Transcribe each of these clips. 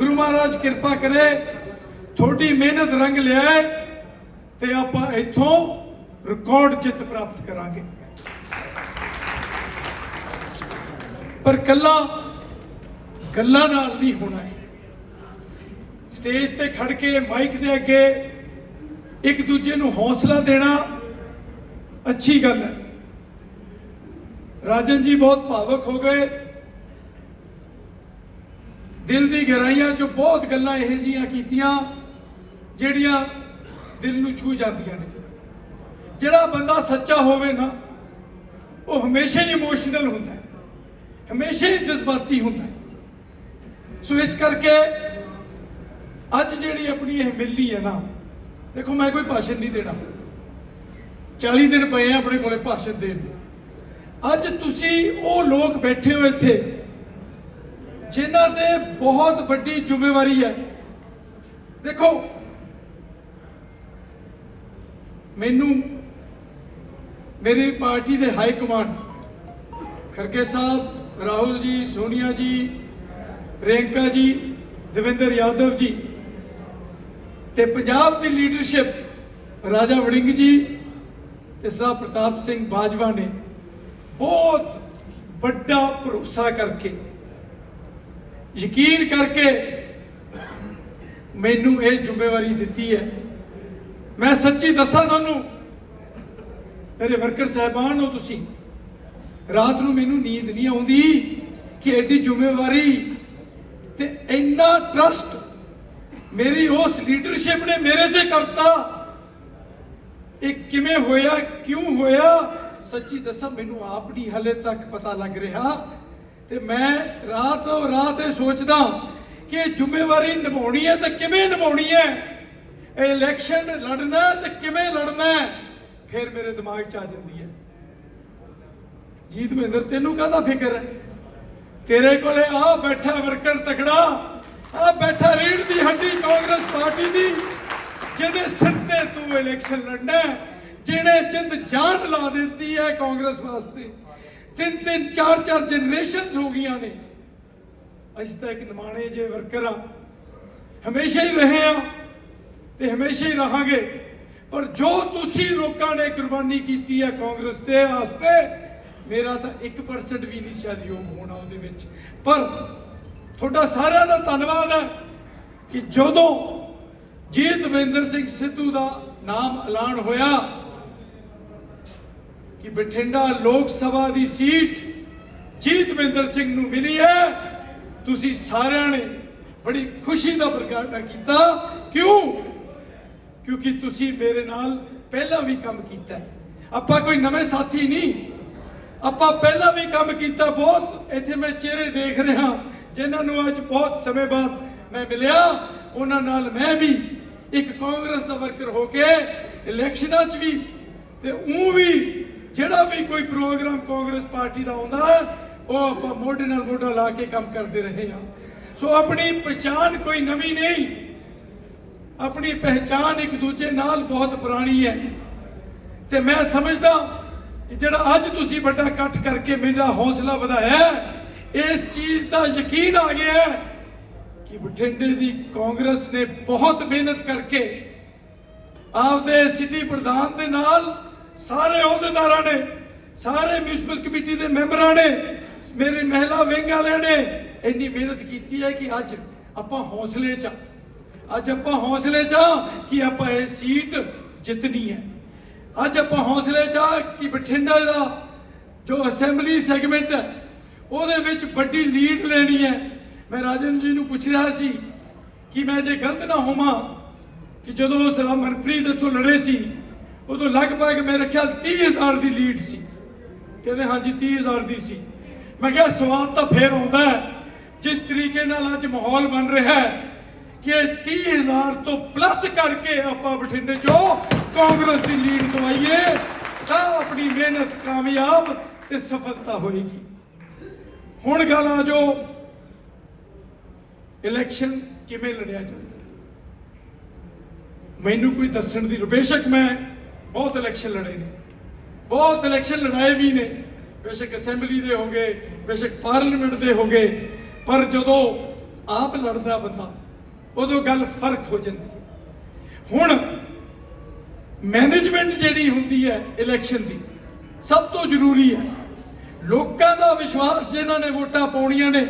ਗੁਰੂ ਮਹਾਰਾਜ ਕਿਰਪਾ ਕਰੇ, ਤੁਹਾਡੀ ਮਿਹਨਤ ਰੰਗ ਲਿਆਏ ਤੇ ਆਪਾਂ ਇੱਥੋਂ ਰਿਕਾਰਡ ਜਿੱਤ ਪ੍ਰਾਪਤ ਕਰਾਂਗੇ। ਪਰ ਕੱਲਾ, ਗੱਲਾਂ ਨਾਲ ਨਹੀਂ ਹੋਣਾ ਹੈ ਸਟੇਜ ਤੇ ਖੜ ਕੇ ਮਾਈਕ ਦੇ ਅੱਗੇ ਇੱਕ ਦੂਜੇ ਨੂੰ ਹੌਸਲਾ ਦੇਣਾ ਅੱਛੀ ਗੱਲ ਹੈ। ਰਾਜਨ ਜੀ ਬਹੁਤ ਭਾਵਕ ਹੋ ਗਏ। ਦਿਲ ਦੀ ਗਹਿਰਾਈਆਂ ਚੋਂ ਬਹੁਤ ਗੱਲਾਂ ਇਹੋ ਜੀਆਂ ਕੀਤੀਆਂ, ਜਿਹੜੀਆਂ ਦਿਲ ਨੂੰ ਛੂ ਜਾਂਦੀਆਂ ਨੇ। ਜਿਹੜਾ ਬੰਦਾ ਸੱਚਾ ਹੋਵੇ ਨਾ, ਉਹ ਹਮੇਸ਼ਾ ਹੀ ਇਮੋਸ਼ਨਲ ਹੁੰਦਾ ਹੈ, ਹਮੇਸ਼ਾ ਹੀ ਜਜ਼ਬਾਤੀ ਹੁੰਦਾ ਹੈ। ਸੋ ਇਸ ਕਰਕੇ ਅੱਜ ਜਿਹੜੀ ਆਪਣੀ ਇਹ ਮਿਲਣੀ ਹੈ ਨਾ, ਦੇਖੋ ਮੈਂ ਕੋਈ ਭਾਸ਼ਣ ਨਹੀਂ ਦੇਣਾ। 40 ਦਿਨ ਪਏ ਆ ਆਪਣੇ ਕੋਲੇ ਭਾਸ਼ਣ ਦੇਣ ਨੂੰ। ਅੱਜ ਤੁਸੀਂ ਉਹ ਲੋਕ ਬੈਠੇ ਹੋ ਇੱਥੇ ਜਿਨ੍ਹਾਂ ਤੇ ਬਹੁਤ ਵੱਡੀ ਜ਼ਿੰਮੇਵਾਰੀ ਹੈ। ਦੇਖੋ, ਮੈਨੂੰ ਮੇਰੀ ਪਾਰਟੀ ਦੇ ਹਾਈ ਕਮਾਂਡ ਖਰਕੇ ਸਾਹਿਬ, ਰਾਹੁਲ ਜੀ, ਸੋਨੀਆ ਜੀ, ਪ੍ਰਿਯੰਕਾ ਜੀ, ਦਵਿੰਦਰ ਯਾਦਵ ਜੀ ਤੇ ਪੰਜਾਬ ਦੀ ਲੀਡਰਸ਼ਿਪ ਰਾਜਾ ਵੜਿੰਗ ਜੀ ਤੇ ਸਰਦਾਰ ਪ੍ਰਤਾਪ ਸਿੰਘ ਬਾਜਵਾ ਨੇ ਬਹੁਤ ਵੱਡਾ ਭਰੋਸਾ ਕਰਕੇ ਯਕੀਨ ਕਰਕੇ ਮੈਨੂੰ ਇਹ ਜ਼ਿੰਮੇਵਾਰੀ ਦਿੱਤੀ ਹੈ। ਮੈਂ ਸੱਚੀ ਦੱਸਾਂ ਤੁਹਾਨੂੰ, ਮੇਰੇ ਵਰਕਰ ਸਾਹਿਬਾਨ ਹੋ ਤੁਸੀਂ, ਰਾਤ ਨੂੰ ਮੈਨੂੰ ਨੀਂਦ ਨਹੀਂ ਆਉਂਦੀ ਕਿ ਐਡੀ ਜ਼ਿੰਮੇਵਾਰੀ ਤੇ ਇੰਨਾ ਟਰਸਟ ਮੇਰੀ ਉਸ ਲੀਡਰਸ਼ਿਪ ਨੇ ਮੇਰੇ ਤੇ ਕਰਤਾ। ਇਹ ਕਿਵੇਂ ਹੋਇਆ, ਕਿਉਂ ਹੋਇਆ, ਸੱਚੀ ਦੱਸਾਂ ਮੈਨੂੰ ਆਪ ਨਹੀਂ ਹਲੇ ਤੱਕ ਪਤਾ ਲੱਗ ਰਿਹਾ। ਤੇ ਮੈਂ ਰਾਤ ਰਾਤ ਇਹ ਸੋਚਦਾ ਕਿ ਇਹ ਜ਼ਿੰਮੇਵਾਰੀ ਨਿਭਾਉਣੀ ਹੈ ਤਾਂ ਕਿਵੇਂ ਨਿਭਾਉਣੀ ਹੈ? ਇਹ ਇਲੈਕਸ਼ਨ ਲੜਨਾ ਤੇ ਕਿਵੇਂ ਲੜਨਾ ਫਿਰ ਮੇਰੇ ਦਿਮਾਗ 'ਚ ਆ ਜਾਂਦੀ ਹੈ। ਜੀਤ ਮਹਿੰਦਰ ਤੈਨੂੰ ਕਾਹਦਾ ਫਿਕਰ ਹੈ? ਤੇਰੇ ਕੋਲੇ ਆ ਬੈਠਾ ਵਰਕਰ ਤਕੜਾ, ਆ ਬੈਠਾ ਰੀੜ ਦੀ ਹੱਡੀ ਕਾਂਗਰਸ ਪਾਰਟੀ ਦੀ, ਜਿਹਦੇ ਸਿਰ ਤੇ ਤੂੰ ਇਲੈਕਸ਼ਨ ਲੜਨਾ ਜਿਹਨੇ ਜਿੰਦ ਜਾਨ ਲਾ ਦਿੱਤੀ ਹੈ ਕਾਂਗਰਸ ਵਾਸਤੇ। ਤਿੰਨ ਤਿੰਨ, ਚਾਰ ਚਾਰ ਜਨਰੇਸ਼ਨਸ ਹੋ ਗਈਆਂ ਨੇ। ਅਸੀਂ ਤਾਂ ਇੱਕ ਨਿਮਾਣੇ ਜੇ ਵਰਕਰ ਆ ਹਮੇਸ਼ਾ ਹੀ ਰਹੇ ਆ ਤੇ ਹਮੇਸ਼ਾ ਹੀ ਰਹਾਂਗੇ। ਪਰ ਜੋ ਤੁਸੀਂ ਲੋਕਾਂ ਨੇ ਕੁਰਬਾਨੀ ਕੀਤੀ ਹੈ ਕਾਂਗਰਸ ਦੇ ਵਾਸਤੇ, ਮੇਰਾ ਤਾਂ 1% ਵੀ ਨਹੀਂ ਸ਼ਾਇਦ ਯੋਗ ਹੋਣਾ ਉਹਦੇ ਵਿੱਚ। ਪਰ ਤੁਹਾਡਾ ਸਾਰਿਆਂ ਦਾ ਧੰਨਵਾਦ ਹੈ ਕਿ ਜਦੋਂ ਜੀਤ ਦਵਿੰਦਰ ਸਿੰਘ ਸਿੱਧੂ ਦਾ ਨਾਮ ਐਲਾਨ ਹੋਇਆ ਕਿ ਬਠਿੰਡਾ ਲੋਕ ਸਭਾ ਦੀ ਸੀਟ ਜੀਤਵਿੰਦਰ ਸਿੰਘ ਨੂੰ ਮਿਲੀ ਹੈ। ਤੁਸੀਂ ਸਾਰਿਆਂ ਨੇ ਬੜੀ ਖੁਸ਼ੀ ਦਾ ਪ੍ਰਗਟਾ ਕੀਤਾ। ਕਿਉਂ? ਕਿਉਂਕਿ ਤੁਸੀਂ ਮੇਰੇ ਨਾਲ ਪਹਿਲਾਂ ਵੀ ਕੰਮ ਕੀਤਾ ਹੈ। ਆਪਾਂ ਕੋਈ ਨਵੇਂ ਸਾਥੀ ਨਹੀਂ। ਆਪਾਂ ਪਹਿਲਾਂ ਵੀ ਕੰਮ ਕੀਤਾ ਬਹੁਤ। ਇੱਥੇ ਮੈਂ ਚਿਹਰੇ ਦੇਖ ਰਿਹਾ ਜਿਨ੍ਹਾਂ ਨੂੰ ਅੱਜ ਬਹੁਤ ਸਮੇਂ ਬਾਅਦ ਮੈਂ ਮਿਲਿਆ। ਉਹਨਾਂ ਨਾਲ ਮੈਂ ਵੀ ਇੱਕ ਕਾਂਗਰਸ ਦਾ ਵਰਕਰ ਹੋ ਕੇ ਇਲੈਕਸ਼ਨਾਂ 'ਚ ਵੀ ਤੇ ਉਹ ਵੀ ਜਿਹੜਾ ਵੀ ਕੋਈ ਪ੍ਰੋਗਰਾਮ ਕਾਂਗਰਸ ਪਾਰਟੀ ਦਾ ਆਉਂਦਾ ਹੈ, ਉਹ ਆਪਾਂ ਮੋਢੇ ਨਾਲ ਮੋਢਾ ਲਾ ਕੇ ਕੰਮ ਕਰਦੇ ਰਹੇ ਹਾਂ। ਸੋ ਆਪਣੀ ਪਛਾਣ ਕੋਈ ਨਵੀਂ ਨਹੀਂ। ਆਪਣੀ ਪਹਿਚਾਨ ਇੱਕ ਦੂਜੇ ਨਾਲ ਬਹੁਤ ਪੁਰਾਣੀ ਹੈ। ਤੇ ਮੈਂ ਸਮਝਦਾ ਕਿ ਜਿਹੜਾ ਅੱਜ ਤੁਸੀਂ ਵੱਡਾ ਇਕੱਠ ਕਰਕੇ ਮੇਰਾ ਹੌਸਲਾ ਵਧਾਇਆ ਇਸ ਚੀਜ਼ ਦਾ ਯਕੀਨ ਆ ਗਿਆ ਕਿ ਬਠਿੰਡੇ ਦੀ ਕਾਂਗਰਸ ਨੇ ਬਹੁਤ ਮਿਹਨਤ ਕਰਕੇ ਆਪਦੇ ਸਿਟੀ ਪ੍ਰਧਾਨ ਦੇ ਨਾਲ ਸਾਰੇ ਅਹੁਦੇਦਾਰਾਂ ਨੇ, ਸਾਰੇ ਮਿਊਨਿਸਪਲ ਕਮੇਟੀ ਦੇ ਮੈਂਬਰਾਂ ਨੇ, ਮੇਰੇ ਮਹਿਲਾ ਵਿੰਗ ਵਾਲਿਆਂ ਨੇ ਇੰਨੀ ਮਿਹਨਤ ਕੀਤੀ ਹੈ ਕਿ ਅੱਜ ਆਪਾਂ ਹੌਸਲੇ 'ਚ ਹਾਂ। ਅੱਜ ਆਪਾਂ ਹੌਸਲੇ 'ਚ ਹਾਂ ਕਿ ਆਪਾਂ ਇਹ ਸੀਟ ਜਿੱਤਣੀ ਹੈ ਅੱਜ ਆਪਾਂ ਹੌਸਲੇ 'ਚ ਹਾਂ ਕਿ ਬਠਿੰਡਾ ਦਾ ਜੋ ਅਸੈਂਬਲੀ ਸੈਗਮੈਂਟ ਹੈ, ਉਹਦੇ ਵਿੱਚ ਵੱਡੀ ਲੀਡ ਲੈਣੀ ਹੈ ਮੈਂ ਰਾਜਨ ਜੀ ਨੂੰ ਪੁੱਛ ਰਿਹਾ ਸੀ ਕਿ ਮੈਂ ਜੇ ਗਲਤ ਨਾ ਹੋਵਾਂ ਕਿ ਜਦੋਂ ਸਲਾਮ ਮਨਪ੍ਰੀਤ ਇੱਥੋਂ ਲੜੇ ਸੀ ਉਦੋਂ ਲਗਭਗ ਮੇਰੇ ਖਿਆਲ 30000 ਦੀ ਲੀਡ ਸੀ। ਕਹਿੰਦੇ, ਹਾਂਜੀ 30000 ਦੀ ਸੀ। ਮੈਂ ਕਿਹਾ ਸਵਾਦ ਤਾਂ ਫੇਰ ਆਉਂਦਾ ਹੈ, ਜਿਸ ਤਰੀਕੇ ਨਾਲ ਅੱਜ ਮਾਹੌਲ ਬਣ ਰਿਹਾ ਹੈ ਕਿ 30000 ਤੋਂ ਪਲੱਸ ਕਰਕੇ ਆਪਾਂ ਬਠਿੰਡੇ ਚੋਂ ਕਾਂਗਰਸ ਦੀ ਲੀਡ ਦਵਾਈਏ ਤਾਂ ਆਪਣੀ ਮਿਹਨਤ ਕਾਮਯਾਬ ਤੇ ਸਫਲਤਾ ਹੋਏਗੀ। ਹੁਣ ਗੱਲ ਆ ਜੋ, ਇਲੈਕਸ਼ਨ ਕਿਵੇਂ ਲੜਿਆ ਜਾਂਦਾ? ਮੈਨੂੰ ਕੋਈ ਦੱਸਣ ਦੀ ਲੋੜ ਬੇਸ਼ੱਕ ਮੈਂ ਬਹੁਤ ਇਲੈਕਸ਼ਨ ਲੜੇ ਨੇ। ਬਹੁਤ ਇਲੈਕਸ਼ਨ ਲੜਾਏ ਵੀ ਨੇ। ਬੇਸ਼ੱਕ ਅਸੈਂਬਲੀ ਦੇ ਹੋਗੇ ਬੇਸ਼ੱਕ ਪਾਰਲੀਮੈਂਟ ਦੇ ਹੋਗੇ ਪਰ ਜਦੋਂ ਆਪ ਲੜਦਾ ਬੰਦਾ, ਉਦੋਂ ਗੱਲ ਫ਼ਰਕ ਹੋ ਜਾਂਦੀ ਹੈ। ਹੁਣ ਮੈਨੇਜਮੈਂਟ ਜਿਹੜੀ ਹੁੰਦੀ ਹੈ ਇਲੈਕਸ਼ਨ ਦੀ, ਸਭ ਤੋਂ ਜ਼ਰੂਰੀ ਹੈ, ਲੋਕਾਂ ਦਾ ਵਿਸ਼ਵਾਸ ਜਿਨ੍ਹਾਂ ਨੇ ਵੋਟਾਂ ਪਾਉਣੀਆਂ ਨੇ,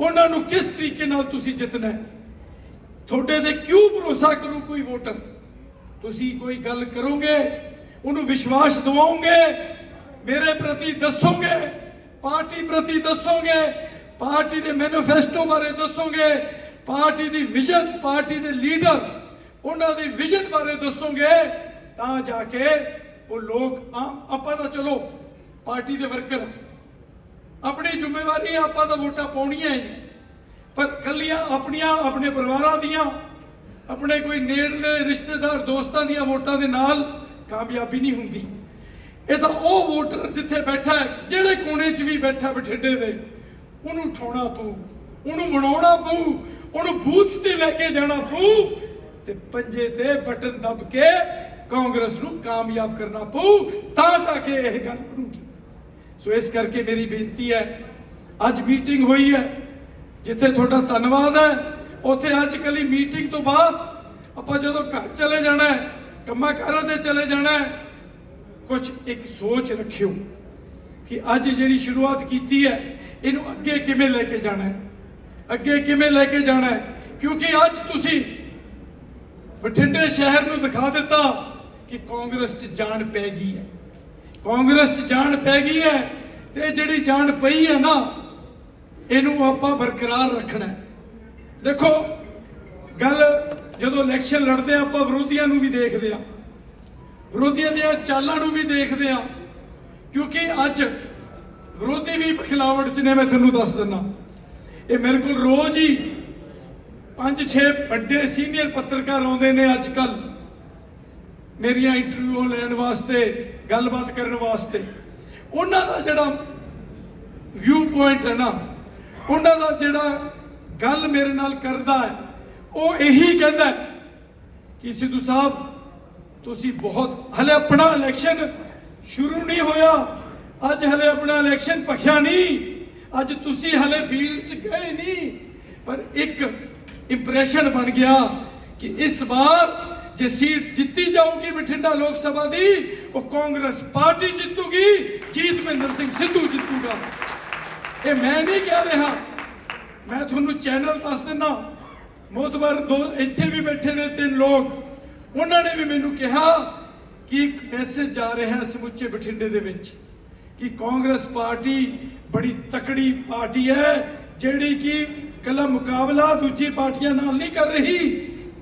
ਉਹਨਾਂ ਨੂੰ ਕਿਸ ਤਰੀਕੇ ਨਾਲ ਤੁਸੀਂ ਜਿੱਤਣਾ ਹੈ? ਤੁਹਾਡੇ ਤੇ ਕਿਉਂ ਭਰੋਸਾ ਕਰੂ ਕੋਈ ਵੋਟਰ? ਤੁਸੀਂ ਕੋਈ ਗੱਲ ਕਰੋਗੇ, ਉਹਨੂੰ ਵਿਸ਼ਵਾਸ ਦਿਵਾਓਗੇ, ਮੇਰੇ ਪ੍ਰਤੀ ਦੱਸੋਗੇ, ਪਾਰਟੀ ਪ੍ਰਤੀ ਦੱਸੋਗੇ, ਪਾਰਟੀ ਦੇ ਮੈਨੀਫੈਸਟੋ ਬਾਰੇ ਦੱਸੋਗੇ, ਪਾਰਟੀ ਦੀ ਵਿਜ਼ਨ, ਪਾਰਟੀ ਦੇ ਲੀਡਰ, ਉਹਨਾਂ ਦੀ ਵਿਜ਼ਨ ਬਾਰੇ ਦੱਸੋਗੇ, ਤਾਂ ਜਾ ਕੇ ਉਹ ਲੋਕ ਆਮ ਆਪਾਂ ਤਾਂ ਚਲੋ, ਪਾਰਟੀ ਦੇ ਵਰਕਰ ਆਪਣੀ ਜ਼ਿੰਮੇਵਾਰੀ ਆਪਾਂ ਤਾਂ ਵੋਟਾਂ ਪਾਉਣੀਆਂ ਹੀ ਪਰ ਕੱਲੀਆਂ ਆਪਣੀਆਂ, ਆਪਣੇ ਪਰਿਵਾਰਾਂ ਦੀਆਂ ਆਪਣੇ ਕੋਈ ਨੇੜਲੇ ਰਿਸ਼ਤੇਦਾਰ ਦੋਸਤਾਂ ਦੀਆਂ ਵੋਟਾਂ ਦੇ ਨਾਲ ਕਾਮਯਾਬੀ ਨਹੀਂ ਹੁੰਦੀ। ਇਹ ਤਾਂ ਉਹ ਵੋਟਰ ਜਿੱਥੇ ਬੈਠਾ ਹੈ, ਜਿਹੜੇ ਕੋਨੇ 'ਚ ਵੀ ਬੈਠਾ ਬਠਿੰਡੇ ਦੇ, ਉਹਨੂੰ ਉਠਾਉਣਾ ਪਊ, ਉਹਨੂੰ ਮਨਾਉਣਾ ਪਊ, ਉਹਨੂੰ ਬੂਥ ਤੇ ਲੈ ਕੇ ਜਾਣਾ ਪਊ ਤੇ ਪੰਜੇ ਤੇ ਬਟਨ ਦੱਬ ਕੇ ਕਾਂਗਰਸ ਨੂੰ ਕਾਮਯਾਬ ਕਰਨਾ ਪਊ, ਤਾਂ ਜਾ ਕੇ ਇਹ ਗੱਲ ਬਣੂਗੀ। ਸੋ ਇਸ ਕਰਕੇ ਮੇਰੀ ਬੇਨਤੀ ਹੈ, ਅੱਜ ਮੀਟਿੰਗ ਹੋਈ ਹੈ, ਜਿੱਥੇ ਤੁਹਾਡਾ ਧੰਨਵਾਦ ਹੈ ਉੱਥੇ ਅੱਜ ਕੱਲੀ ਮੀਟਿੰਗ ਤੋਂ ਬਾਅਦ ਆਪਾਂ ਜਦੋਂ ਘਰ ਚਲੇ ਜਾਣਾ ਹੈ, ਕੰਮਾਂ ਕਾਰਾਂ ਤੇ ਚਲੇ ਜਾਣਾ ਹੈ ਕੁਝ ਇੱਕ ਸੋਚ ਰੱਖਿਓ ਕਿ ਅੱਜ ਜਿਹੜੀ ਸ਼ੁਰੂਆਤ ਕੀਤੀ ਹੈ, ਇਹਨੂੰ ਅੱਗੇ ਕਿਵੇਂ ਲੈ ਕੇ ਜਾਣਾ ਹੈ? ਅੱਗੇ ਕਿਵੇਂ ਲੈ ਕੇ ਜਾਣਾ ਹੈ? ਕਿਉਂਕਿ ਅੱਜ ਤੁਸੀਂ ਬਠਿੰਡੇ ਸ਼ਹਿਰ ਨੂੰ ਦਿਖਾ ਦਿੱਤਾ ਕਿ ਕਾਂਗਰਸ 'ਚ ਜਾਨ ਪੈ ਗਈ ਹੈ। ਕਾਂਗਰਸ 'ਚ ਜਾਨ ਪੈ ਗਈ ਹੈ ਤੇ ਜਿਹੜੀ ਜਾਨ ਪਈ ਹੈ ਨਾ, ਇਹਨੂੰ ਆਪਾਂ ਬਰਕਰਾਰ ਰੱਖਣਾ ਹੈ। ਦੇਖੋ, ਗੱਲ ਜਦੋਂ ਇਲੈਕਸ਼ਨ ਲੜਦੇ ਆ ਆਪਾਂ ਵਿਰੋਧੀਆਂ ਨੂੰ ਵੀ ਦੇਖਦੇ ਆ ਵਿਰੋਧੀਆਂ ਦੀਆਂ ਚਾਲਾਂ ਨੂੰ ਵੀ ਦੇਖਦੇ ਆ ਕਿਉਂਕਿ ਅੱਜ ਵਿਰੋਧੀ ਵੀ ਖਿਲਾਵਟ ਚ ਨੇ, ਮੈਂ ਤੁਹਾਨੂੰ ਦੱਸ ਦਿੰਦਾ। ਇਹ ਮੇਰੇ ਕੋਲ ਰੋਜ਼ ਹੀ ਪੰਜ, ਛੇ ਵੱਡੇ ਸੀਨੀਅਰ ਪੱਤਰਕਾਰ ਆਉਂਦੇ ਨੇ ਅੱਜ ਕੱਲ ਮੇਰੀਆਂ ਇੰਟਰਵਿਊ ਲੈਣ ਵਾਸਤੇ, ਗੱਲਬਾਤ ਕਰਨ ਵਾਸਤੇ। ਉਹਨਾਂ ਦਾ ਜਿਹੜਾ ਵਿਊ ਪੁਆਇੰਟ ਹੈ ਨਾ, ਉਹਨਾਂ ਦਾ ਜਿਹੜਾ ਗੱਲ ਮੇਰੇ ਨਾਲ ਕਰਦਾ ਹੈ। ਉਹ ਇਹੀ ਕਹਿੰਦਾ ਕਿ ਸਿੱਧੂ ਸਾਹਿਬ, ਤੁਸੀਂ ਬਹੁਤ, ਹਲੇ ਆਪਣਾ ਇਲੈਕਸ਼ਨ ਸ਼ੁਰੂ ਨਹੀਂ ਹੋਇਆ। ਅੱਜ ਹਲੇ ਆਪਣਾ ਇਲੈਕਸ਼ਨ ਭਖਿਆ ਨਹੀਂ। ਅੱਜ ਤੁਸੀਂ ਹਲੇ ਫੀਲਡ 'ਚ ਗਏ ਨਹੀਂ। ਪਰ ਇੱਕ ਇੰਪ੍ਰੈਸ਼ਨ ਬਣ ਗਿਆ ਕਿ ਇਸ ਵਾਰ ਜੇ ਸੀਟ ਜਿੱਤੀ ਜਾਊਗੀ ਬਠਿੰਡਾ ਲੋਕ ਸਭਾ ਦੀ, ਉਹ ਕਾਂਗਰਸ ਪਾਰਟੀ ਜਿੱਤੂਗੀ ਜੀਤ ਮਹਿੰਦਰ ਸਿੰਘ ਸਿੱਧੂ ਜਿੱਤੂਗਾ। ਇਹ ਮੈਂ ਨਹੀਂ ਕਹਿ ਰਿਹਾ। ਮੈਂ ਤੁਹਾਨੂੰ ਚੈਨਲ ਦੱਸ ਦਿੰਦਾ, ਮੋਤਬਰ ਦੋ ਇੱਥੇ ਵੀ ਬੈਠੇ ਨੇ ਤਿੰਨ ਲੋਕ। ਉਹਨਾਂ ਨੇ ਵੀ ਮੈਨੂੰ ਕਿਹਾ ਕਿ ਇੱਕ ਮੈਸੇਜ ਜਾ ਰਿਹਾ ਹੈ ਸਮੁੱਚੇ ਬਠਿੰਡੇ ਦੇ ਵਿੱਚ, ਕਿ ਕਾਂਗਰਸ ਪਾਰਟੀ ਬੜੀ ਤਕੜੀ ਪਾਰਟੀ ਹੈ, ਜਿਹੜੀ ਕਿ ਕੱਲਾ ਮੁਕਾਬਲਾ ਦੂਜੀ ਪਾਰਟੀਆਂ ਨਾਲ ਨਹੀਂ ਕਰ ਰਹੀ,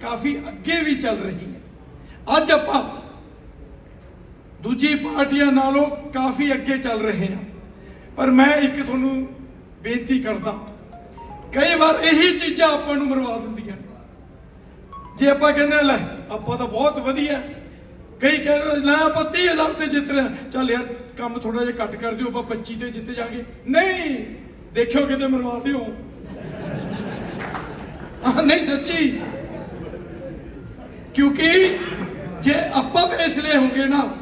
ਕਾਫੀ ਅੱਗੇ ਵੀ ਚੱਲ ਰਹੀ ਹੈ। ਅੱਜ ਆਪਾਂ ਦੂਜੀ ਪਾਰਟੀਆਂ ਨਾਲੋਂ ਕਾਫੀ ਅੱਗੇ ਚੱਲ ਰਹੇ ਹਾਂ। ਪਰ ਮੈਂ ਇੱਕ ਤੁਹਾਨੂੰ ਬੇਨਤੀ ਕਰਦਾ ਕਈ ਵਾਰ ਇਹੀ ਚੀਜ਼ਾਂ ਆਪਾਂ ਨੂੰ ਮਰਵਾ ਦਿੰਦੀਆਂ ਨੇ। ਜੇ ਆਪਾਂ ਕਹਿੰਦੇ ਲੈ ਆਪਾਂ ਤਾਂ ਬਹੁਤ ਵਧੀਆ। ਕਈ ਕਹਿੰਦੇ ਲੈ ਆਪਾਂ 30000 ਤੇ ਜਿੱਤ ਰਹੇ ਚੱਲ ਯਾਰ ਕੰਮ ਥੋੜਾ ਜਿਹਾ ਘੱਟ ਕਰ ਦਿਓ ਆਪਾਂ 25 ਤੇ ਜਿੱਤ ਜਾਗੇ। ਨਹੀਂ ਦੇਖਿਓ ਕਿਤੇ ਮਰਵਾ ਦਿਓ। ਆਹ, ਨਹੀਂ ਸੱਚੀ। ਕਿਉਂਕਿ ਜੇ ਆਪਾਂ ਫੈਸਲੇ ਹੋਗੇ ਨਾ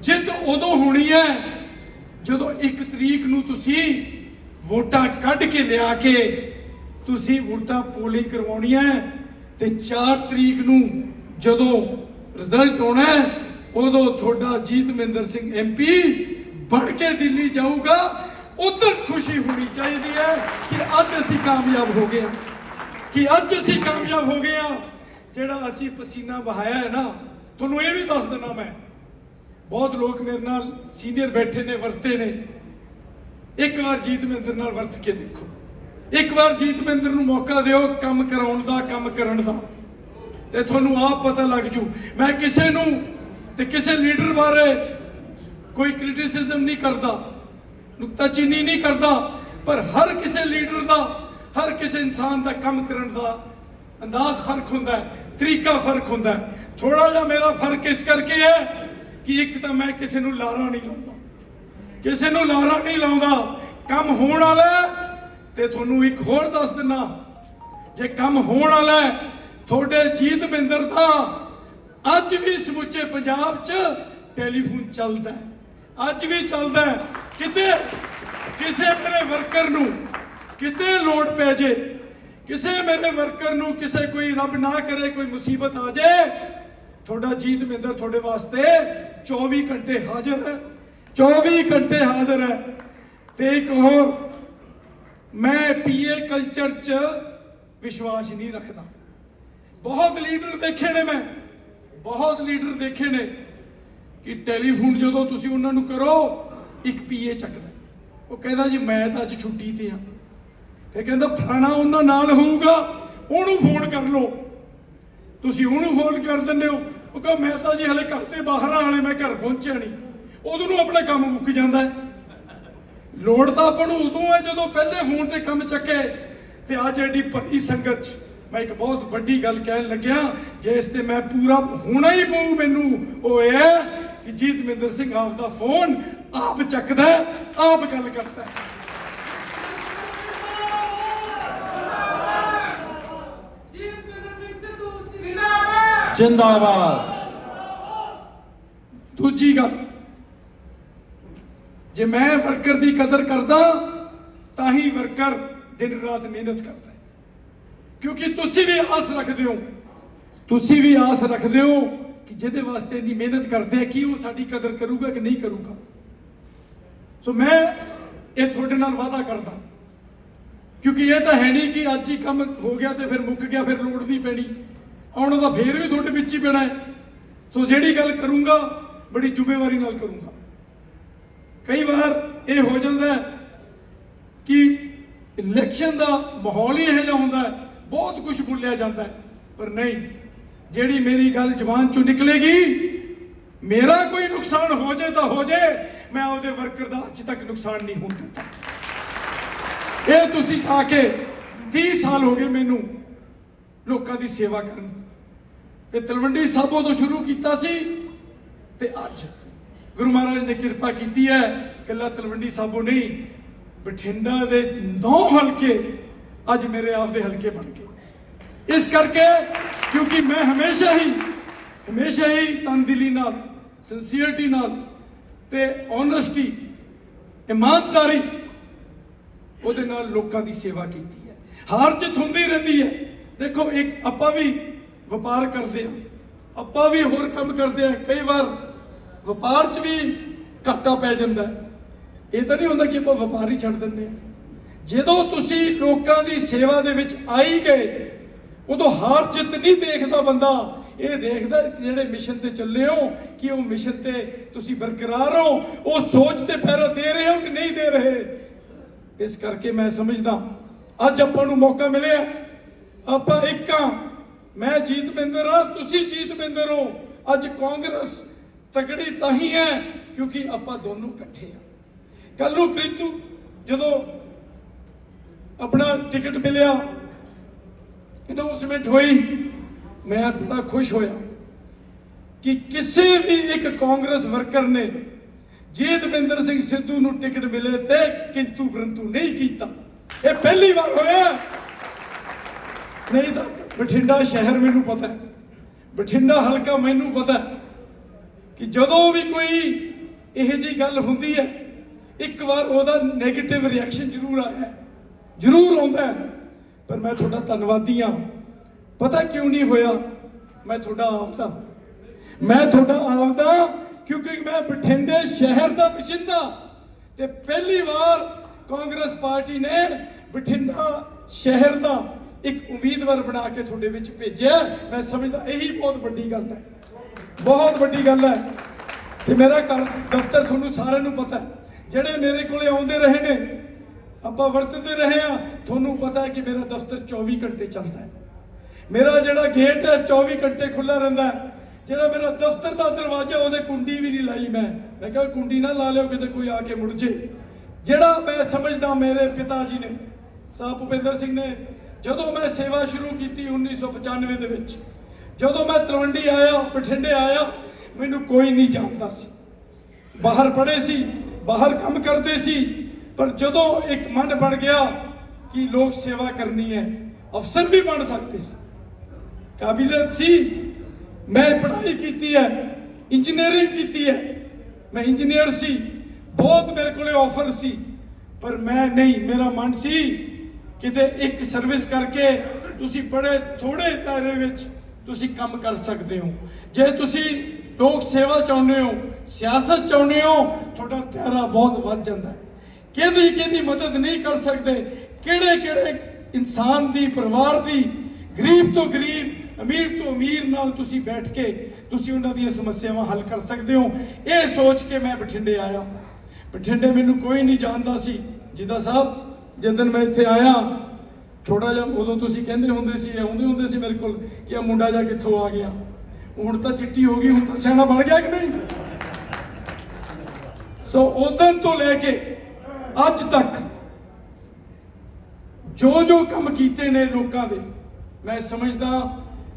ਜਿੱਤ ਉਦੋਂ ਹੋਣੀ ਹੈ ਜਦੋਂ ਇੱਕ ਤਰੀਕ ਨੂੰ ਤੁਸੀਂ ਵੋਟਾਂ ਕੱਢ ਕੇ ਲਿਆ ਕੇ ਤੁਸੀਂ ਵੋਟਾਂ ਪੋਲਿੰਗ ਕਰਵਾਉਣੀਆਂ ਹੈ ਤੇ 4 ਤਰੀਕ ਨੂੰ ਜਦੋਂ ਰਿਜ਼ਲਟ ਆਉਣਾ ਉਦੋਂ ਤੁਹਾਡਾ ਜੀਤ ਮਹਿੰਦਰ ਸਿੰਘ ਐਮਪੀ ਬਣ ਕੇ ਦਿੱਲੀ ਜਾਊਗਾ। ਉਧਰ ਖੁਸ਼ੀ ਹੋਣੀ ਚਾਹੀਦੀ ਹੈ ਕਿ ਅੱਜ ਅਸੀਂ ਕਾਮਯਾਬ ਹੋ ਗਏ ਹਾਂ। ਕਿ ਅੱਜ ਅਸੀਂ ਕਾਮਯਾਬ ਹੋ ਗਏ ਹਾਂ। ਜਿਹੜਾ ਅਸੀਂ ਪਸੀਨਾ ਵਹਾਇਆ ਹੈ ਨਾ, ਤੁਹਾਨੂੰ ਇਹ ਵੀ ਦੱਸ ਦਿੰਦਾ ਮੈਂ। ਬਹੁਤ ਲੋਕ ਮੇਰੇ ਨਾਲ ਸੀਨੀਅਰ ਬੈਠੇ ਨੇ, ਵਰਤੇ ਨੇ। ਇੱਕ ਵਾਰ ਜੀਤ ਮਹਿੰਦਰ ਨਾਲ ਵਰਤ ਕੇ ਦੇਖੋ। ਇੱਕ ਵਾਰ ਜੀਤ ਮਹਿੰਦਰ ਨੂੰ ਮੌਕਾ ਦਿਓ ਕੰਮ ਕਰਾਉਣ ਦਾ, ਕੰਮ ਕਰਨ ਦਾ। ਤੇ ਤੁਹਾਨੂੰ ਆਪ ਪਤਾ ਲੱਗ ਜੂ। ਮੈਂ ਕਿਸੇ ਨੂੰ ਤੇ ਕਿਸੇ ਲੀਡਰ ਬਾਰੇ ਕੋਈ ਕ੍ਰਿਟਿਸਿਜ਼ਮ ਨਹੀਂ ਕਰਦਾ, ਨੁਕਤਾਚੀਨੀ ਨਹੀਂ ਕਰਦਾ, ਪਰ ਹਰ ਕਿਸੇ ਲੀਡਰ ਦਾ, ਹਰ ਕਿਸੇ ਇਨਸਾਨ ਦਾ ਕੰਮ ਕਰਨ ਦਾ ਅੰਦਾਜ਼ ਫ਼ਰਕ ਹੁੰਦਾ ਹੈ, ਤਰੀਕਾ ਫ਼ਰਕ ਹੁੰਦਾ ਹੈ। ਥੋੜਾ ਜਿਹਾ ਮੇਰਾ ਫ਼ਰਕ ਇਸ ਕਰਕੇ ਹੈ ਕਿ ਇੱਕ ਤਾਂ ਮੈਂ ਕਿਸੇ ਨੂੰ ਲਾਰਾ ਨਹੀਂ ਲਾਉਂਦਾ। ਕਿਸੇ ਨੂੰ ਲਾਰਾ ਨਹੀਂ ਲਾਉਂਦਾ। ਕੰਮ ਹੋਣ ਵਾਲਾ ਤੇ ਤੁਹਾਨੂੰ ਇੱਕ ਹੋਰ ਦੱਸ ਦਿੰਨਾ। ਜੇ ਕੰਮ ਹੋਣ ਵਾਲਾ ਤੁਹਾਡੇ ਜੀਤ ਮਹਿੰਦਰ ਦਾ ਅੱਜ ਵੀ ਸਮੁੱਚੇ ਪੰਜਾਬ 'ਚ ਟੈਲੀਫੋਨ ਚੱਲਦਾ ਅੱਜ ਵੀ ਚੱਲਦਾ ਕਿਤੇ ਕਿਸੇ ਮੇਰੇ ਵਰਕਰ ਨੂੰ ਕਿਤੇ ਲੋੜ ਪੈ ਜੇ, ਕਿਸੇ ਮੇਰੇ ਵਰਕਰ ਨੂੰ ਕਿਸੇ ਕੋਈ ਰੱਬ ਨਾ ਕਰੇ, ਕੋਈ ਮੁਸੀਬਤ ਆ ਜਾਏ ਤੁਹਾਡਾ ਜੀਤ ਮਹਿੰਦਰ ਤੁਹਾਡੇ ਵਾਸਤੇ 24 ਘੰਟੇ ਹਾਜ਼ਰ ਹੈ। 24 ਘੰਟੇ ਹਾਜ਼ਰ ਹੈ। ਤੇ ਇੱਕ ਹੋਰ, ਮੈਂ ਪੀਏ ਕਲਚਰ 'ਚ ਵਿਸ਼ਵਾਸ ਨਹੀਂ ਰੱਖਦਾ। ਬਹੁਤ ਲੀਡਰ ਦੇਖੇ ਨੇ ਮੈਂ। ਬਹੁਤ ਲੀਡਰ ਦੇਖੇ ਨੇ ਕਿ ਟੈਲੀਫੋਨ ਜਦੋਂ ਤੁਸੀਂ ਉਹਨਾਂ ਨੂੰ ਕਰੋ, ਇੱਕ ਪੀਏ ਚੱਕਦਾ। ਉਹ ਕਹਿੰਦਾ ਜੀ, ਮੈਂ ਤਾਂ ਅੱਜ ਛੁੱਟੀ ਤੇ ਆ ਫਿਰ ਕਹਿੰਦਾ, ਫਲਾਣਾ ਉਹਨਾਂ ਨਾਲ ਹੋਊਗਾ, ਉਹਨੂੰ ਫੋਨ ਕਰ ਲਓ। ਤੁਸੀਂ ਉਹਨੂੰ ਫੋਨ ਕਰ ਦਿੰਦੇ ਹੋ। ਉਹ ਕਹੋ ਮੈਂ ਤਾਂ ਜੀ ਹਲੇ ਘਰ ਤੇ ਬਾਹਰ ਆ ਮੈਂ ਘਰ ਪਹੁੰਚਿਆ ਨਹੀਂ। ਉਦੋਂ ਨੂੰ ਆਪਣਾ ਕੰਮ ਮੁੱਕ ਜਾਂਦਾ ਹੈ। ਲੋੜ ਤਾਂ ਆਪਾਂ ਨੂੰ ਉਦੋਂ ਹੈ ਜਦੋਂ ਪਹਿਲੇ ਫੋਨ ਤੇ ਕੰਮ ਚੱਕੇ। ਤੇ ਅੱਜ ਐਡੀ ਭਰੀ ਸੰਗਤ 'ਚ ਮੈਂ ਇੱਕ ਬਹੁਤ ਵੱਡੀ ਗੱਲ ਕਹਿਣ ਲੱਗਿਆ ਜਿਸ ਤੇ ਮੈਂ ਪੂਰਾ ਹੋਣਾ ਹੀ ਪਊ ਮੈਨੂੰ। ਉਹ ਇਹ ਹੈ ਕਿ ਜੀਤ ਮਹਿੰਦਰ ਸਿੰਘ ਆਪ ਦਾ ਫੋਨ ਆਪ ਚੱਕਦਾ ਆਪ ਗੱਲ ਕਰਦਾ। ਜਿੰਦਾਬਾਦ। ਦੂਜੀ ਗੱਲ। ਜੇ ਮੈਂ ਵਰਕਰ ਦੀ ਕਦਰ ਕਰਦਾ, ਤਾਂ ਹੀ ਵਰਕਰ ਦਿਨ ਰਾਤ ਮਿਹਨਤ ਕਰਦਾ ਹੈ। ਕਿਉਂਕਿ ਤੁਸੀਂ ਵੀ ਆਸ ਰੱਖਦੇ ਹੋ, ਤੁਸੀਂ ਵੀ ਆਸ ਰੱਖਦੇ ਹੋ ਕਿ ਜਿਹਦੇ ਵਾਸਤੇ ਇੰਨੀ ਮਿਹਨਤ ਕਰਦੇ ਆ, ਕੀ ਉਹ ਸਾਡੀ ਕਦਰ ਕਰੂਗਾ ਕਿ ਨਹੀਂ ਕਰੂਗਾ? ਸੋ ਮੈਂ ਇਹ ਤੁਹਾਡੇ ਨਾਲ ਵਾਅਦਾ ਕਰਦਾ, ਕਿਉਂਕਿ ਇਹ ਤਾਂ ਹੈ ਨਹੀਂ ਕਿ ਅੱਜ ਹੀ ਕੰਮ ਹੋ ਗਿਆ ਤੇ ਫਿਰ ਮੁੱਕ ਗਿਆ, ਫਿਰ ਲੋੜ ਨਹੀਂ ਪੈਣੀ। ਆਉਣਾ ਤਾਂ ਫੇਰ ਵੀ ਤੁਹਾਡੇ ਵਿੱਚ ਹੀ ਪੈਣਾ ਹੈ। ਸੋ ਜਿਹੜੀ ਗੱਲ ਕਰੂੰਗਾ, ਬੜੀ ਜ਼ਿੰਮੇਵਾਰੀ ਨਾਲ ਕਰੂੰਗਾ। ਕਈ ਵਾਰ ਇਹ ਹੋ ਜਾਂਦਾ ਕਿ ਇਲੈਕਸ਼ਨ ਦਾ ਮਾਹੌਲ ਹੀ ਇਹੋ ਜਿਹਾ ਹੁੰਦਾ ਬਹੁਤ ਕੁਝ ਬੋਲਿਆ ਜਾਂਦਾ ਪਰ ਨਹੀਂ, ਜਿਹੜੀ ਮੇਰੀ ਗੱਲ ਜ਼ਬਾਨ ਚੋਂ ਨਿਕਲੇਗੀ, ਮੇਰਾ ਕੋਈ ਨੁਕਸਾਨ ਹੋ ਜਾਏ ਤਾਂ ਹੋ ਜਾਏ, ਮੈਂ ਉਹਦੇ ਵਰਕਰ ਦਾ ਅੱਜ ਤੱਕ ਨੁਕਸਾਨ ਨਹੀਂ ਹੋਣ ਦਿੱਤਾ। ਇਹ ਤੁਸੀਂ ਜਾ ਕੇ 30 ਸਾਲ ਹੋ ਗਏ ਮੈਨੂੰ ਲੋਕਾਂ ਦੀ ਸੇਵਾ ਕਰਨ, ਤੇ ਤਲਵੰਡੀ ਸਾਬੋ ਤੋਂ ਸ਼ੁਰੂ ਕੀਤਾ ਸੀ, ਤੇ ਅੱਜ ਗੁਰੂ ਮਹਾਰਾਜ ਨੇ ਕਿਰਪਾ ਕੀਤੀ ਹੈ, ਕੱਲਾ ਤਲਵੰਡੀ ਸਾਬੋ ਨਹੀਂ, ਬਠਿੰਡਾ ਦੇ ਨੌ ਹਲਕੇ ਅੱਜ ਮੇਰੇ ਆਪ ਦੇ ਹਲਕੇ ਬਣ ਗਏ। ਇਸ ਕਰਕੇ ਕਿਉਂਕਿ ਮੈਂ ਹਮੇਸ਼ਾ ਹੀ ਹਮੇਸ਼ਾ ਹੀ ਤਨਦਿਲੀ ਨਾਲ ਸਿੰਸੀਅਰਟੀ ਨਾਲ ਤੇ ਓਨੈਸਟੀ ਇਮਾਨਦਾਰੀ ਉਹਦੇ ਨਾਲ ਲੋਕਾਂ ਦੀ ਸੇਵਾ ਕੀਤੀ ਹੈ। ਹਾਰ ਜਿੱਤ ਹੁੰਦੀ ਰਹਿੰਦੀ ਹੈ। ਦੇਖੋ, ਇੱਕ ਆਪਾਂ ਵੀ ਵਪਾਰ ਕਰਦੇ ਆ ਆਪਾਂ ਵੀ ਹੋਰ ਕੰਮ ਕਰਦੇ ਆ ਕਈ ਵਾਰ ਵਪਾਰ 'ਚ ਵੀ ਘਾਟਾ ਪੈ ਜਾਂਦਾ ਇਹ ਤਾਂ ਨਹੀਂ ਹੁੰਦਾ ਕਿ ਆਪਾਂ ਵਪਾਰ ਹੀ ਛੱਡ ਦਿੰਦੇ ਆ ਜਦੋਂ ਤੁਸੀਂ ਲੋਕਾਂ ਦੀ ਸੇਵਾ ਦੇ ਵਿੱਚ ਆਈ ਗਏ, ਉਦੋਂ ਹਾਰ ਜਿੱਤ ਨਹੀਂ ਦੇਖਦਾ ਬੰਦਾ। ਇਹ ਦੇਖਦਾ ਜਿਹੜੇ ਮਿਸ਼ਨ ਤੇ ਚੱਲੇ ਹੋ, ਕਿ ਉਹ ਮਿਸ਼ਨ ਤੇ ਤੁਸੀਂ ਬਰਕਰਾਰ ਹੋ ਉਹ ਸੋਚ ਤੇ ਪੈਰਾ ਦੇ ਰਹੇ ਹੋ ਕਿ ਨਹੀਂ ਦੇ ਰਹੇ। ਇਸ ਕਰਕੇ ਮੈਂ ਸਮਝਦਾ, ਅੱਜ ਆਪਾਂ ਨੂੰ ਮੌਕਾ ਮਿਲਿਆ। ਆਪਾਂ ਇੱਕ ਆ ਮੈਂ ਜੀਤ ਬਿੰਦਰ ਹਾਂ, ਤੁਸੀਂ ਜੀਤ ਬਿੰਦਰ ਹੋ। ਅੱਜ ਕਾਂਗਰਸ ਤਗੜੀ ਤਾਂ ਹੀ ਹੈ, ਕਿਉਂਕਿ ਆਪਾਂ ਦੋਨੋਂ ਇਕੱਠੇ ਆ ਕੱਲ ਨੂੰ ਕ੍ਰਿਤੂ ਜਦੋਂ ਆਪਣਾ ਟਿਕਟ ਮਿਲਿਆ ਅਨਾਉਂਸਮੈਂਟ ਹੋਈ, ਮੈਂ ਬੜਾ ਖੁਸ਼ ਹੋਇਆ ਕਿ ਕਿਸੇ ਵੀ ਇੱਕ ਕਾਂਗਰਸ ਵਰਕਰ ਨੇ ਜੇ ਜੀਤਵਿੰਦਰ ਸਿੰਘ ਸਿੱਧੂ ਨੂੰ ਟਿਕਟ ਮਿਲੇ ਤੇ ਕਿੰਤੂ ਪਰੰਤੂ ਨਹੀਂ ਕੀਤਾ। ਇਹ ਪਹਿਲੀ ਵਾਰ ਹੋਇਆ। ਨਹੀਂ ਤਾਂ ਬਠਿੰਡਾ ਸ਼ਹਿਰ ਮੈਨੂੰ ਪਤਾ ਬਠਿੰਡਾ ਹਲਕਾ ਮੈਨੂੰ ਪਤਾ ਕਿ ਜਦੋਂ ਵੀ ਕੋਈ ਇਹੋ ਜਿਹੀ ਗੱਲ ਹੁੰਦੀ ਹੈ, ਇੱਕ ਵਾਰ ਉਹਦਾ 네ਗੇਟਿਵ ਰਿਐਕਸ਼ਨ ਜ਼ਰੂਰ ਆਇਆ ਜ਼ਰੂਰ ਆਉਂਦਾ ਪਰ ਮੈਂ ਤੁਹਾਡਾ ਧੰਨਵਾਦੀ ਹਾਂ। ਪਤਾ ਕਿਉਂ ਨਹੀਂ ਹੋਇਆ? ਮੈਂ ਤੁਹਾਡਾ ਆਪਦਾ ਮੈਂ ਤੁਹਾਡਾ ਆਪਦਾ ਕਿਉਂਕਿ ਮੈਂ ਬਠਿੰਡੇ ਸ਼ਹਿਰ ਦਾ ਵਸਿੰਦਾ ਤੇ ਪਹਿਲੀ ਵਾਰ ਕਾਂਗਰਸ ਪਾਰਟੀ ਨੇ ਬਠਿੰਡਾ ਸ਼ਹਿਰ ਦਾ ਇੱਕ ਉਮੀਦਵਾਰ ਬਣਾ ਕੇ ਤੁਹਾਡੇ ਵਿੱਚ ਭੇਜਿਆ। ਮੈਂ ਸਮਝਦਾ ਇਹੀ ਬਹੁਤ ਵੱਡੀ ਗੱਲ ਹੈ। ਬਹੁਤ ਵੱਡੀ ਗੱਲ ਹੈ। ਤੇ ਮੇਰਾ ਘਰ, ਦਫ਼ਤਰ ਤੁਹਾਨੂੰ ਸਾਰਿਆਂ ਨੂੰ ਪਤਾ ਜਿਹੜੇ ਮੇਰੇ ਕੋਲੇ ਆਉਂਦੇ ਰਹੇ ਨੇ, ਆਪਾਂ ਵਰਤਦੇ ਰਹੇ ਆ ਤੁਹਾਨੂੰ ਪਤਾ ਹੈ ਕਿ ਮੇਰਾ ਦਫ਼ਤਰ 24 ਘੰਟੇ ਚੱਲਦਾ ਹੈ। ਮੇਰਾ ਜਿਹੜਾ ਗੇਟ ਹੈ 24 ਘੰਟੇ ਖੁੱਲਾ ਰਹਿੰਦਾ ਹੈ। ਜਿਹੜਾ ਮੇਰਾ ਦਫ਼ਤਰ ਦਾ ਦਰਵਾਜ਼ਾ, ਉਹਦੇ ਕੁੰਡੀ ਵੀ ਨਹੀਂ ਲਾਈ ਮੈਂ। ਮੈਂ ਕਿਹਾ, ਕੁੰਡੀ ਨਾ ਲਾ ਲਿਓ, ਕਿਤੇ ਕੋਈ ਆ ਕੇ ਮੁੜ ਜੇ। ਜਿਹੜਾ ਮੈਂ ਸਮਝਦਾ, ਮੇਰੇ ਪਿਤਾ ਜੀ ਨੇ ਸਾਹਿਬ ਭੁਪਿੰਦਰ ਸਿੰਘ ਨੇ, ਜਦੋਂ ਮੈਂ ਸੇਵਾ ਸ਼ੁਰੂ ਕੀਤੀ 1995 ਦੇ ਵਿੱਚ ਜਦੋਂ ਮੈਂ ਤਲਵੰਡੀ ਆਇਆ, ਬਠਿੰਡੇ ਆਇਆ, ਮੈਨੂੰ ਕੋਈ ਨਹੀਂ ਜਾਣਦਾ ਸੀ। ਬਾਹਰ ਪੜ੍ਹੇ ਸੀ, ਬਾਹਰ ਕੰਮ ਕਰਦੇ ਸੀ, ਪਰ ਜਦੋਂ ਇੱਕ ਮਨ ਬਣ ਗਿਆ ਕਿ ਲੋਕ ਸੇਵਾ ਕਰਨੀ ਹੈ, ਅਫਸਰ ਵੀ ਬਣ ਸਕਦੇ ਸੀ। ਕਾਬਲੀਅਤ ਸੀ, ਮੈਂ ਪੜ੍ਹਾਈ ਕੀਤੀ ਹੈ, ਇੰਜੀਨੀਅਰਿੰਗ ਕੀਤੀ ਹੈ, ਮੈਂ ਇੰਜੀਨੀਅਰ ਸੀ, ਬਹੁਤ ਮੇਰੇ ਕੋਲੇ ਆਫਰ ਸੀ, ਪਰ ਮੈਂ ਨਹੀਂ, ਮੇਰਾ ਮਨ ਸੀ ਕਿਤੇ ਇੱਕ ਸਰਵਿਸ ਕਰਕੇ ਤੁਸੀਂ ਬੜੇ ਥੋੜੇ ਦਾਇਰੇ ਵਿੱਚ ਤੁਸੀਂ ਕੰਮ ਕਰ ਸਕਦੇ ਹੋ। ਜੇ ਤੁਸੀਂ ਲੋਕ ਸੇਵਾ ਚਾਹੁੰਦੇ ਹੋ, ਸਿਆਸਤ ਚਾਹੁੰਦੇ ਹੋ, ਤੁਹਾਡਾ ਦਾਇਰਾ ਬਹੁਤ ਵੱਧ ਜਾਂਦਾ ਹੈ। ਕਿਹਦੀ ਕਿਹਦੀ ਮਦਦ ਨਹੀਂ ਕਰ ਸਕਦੇ, ਕਿਹੜੇ ਕਿਹੜੇ ਇਨਸਾਨ ਦੀ, ਪਰਿਵਾਰ ਦੀ, ਗਰੀਬ ਤੋਂ ਗਰੀਬ, ਅਮੀਰ ਤੋਂ ਅਮੀਰ ਨਾਲ ਤੁਸੀਂ ਬੈਠ ਕੇ ਤੁਸੀਂ ਉਹਨਾਂ ਦੀਆਂ ਸਮੱਸਿਆਵਾਂ ਹੱਲ ਕਰ ਸਕਦੇ ਹੋ। ਇਹ ਸੋਚ ਕੇ ਮੈਂ ਬਠਿੰਡੇ ਆਇਆ। ਬਠਿੰਡੇ ਮੈਨੂੰ ਕੋਈ ਨਹੀਂ ਜਾਣਦਾ ਸੀ। ਜਿੱਦਾਂ ਸਾਹਿਬ ਜਦੋਂ ਮੈਂ ਇੱਥੇ ਆਇਆ ਛੋਟਾ ਜਿਹਾ ਉਦੋਂ ਤੁਸੀਂ ਕਹਿੰਦੇ ਹੁੰਦੇ ਸੀ ਆਉਂਦੇ ਹੁੰਦੇ ਸੀ ਮੇਰੇ ਕੋਲ ਕਿ ਇਹ ਮੁੰਡਾ ਜਾ ਕਿੱਥੋਂ ਆ ਗਿਆ। ਹੁਣ ਤਾਂ ਚਿੱਟੀ ਹੋ ਗਈ, ਹੁਣ ਤਾਂ ਸਿਆਣਾ ਬਣ ਗਿਆ ਕਿ ਨਹੀਂ? ਸੋ ਉਦੋਂ ਤੋਂ ਲੈ ਕੇ ਅੱਜ ਤੱਕ ਜੋ ਜੋ ਕੰਮ ਕੀਤੇ ਨੇ ਲੋਕਾਂ ਦੇ, ਮੈਂ ਸਮਝਦਾ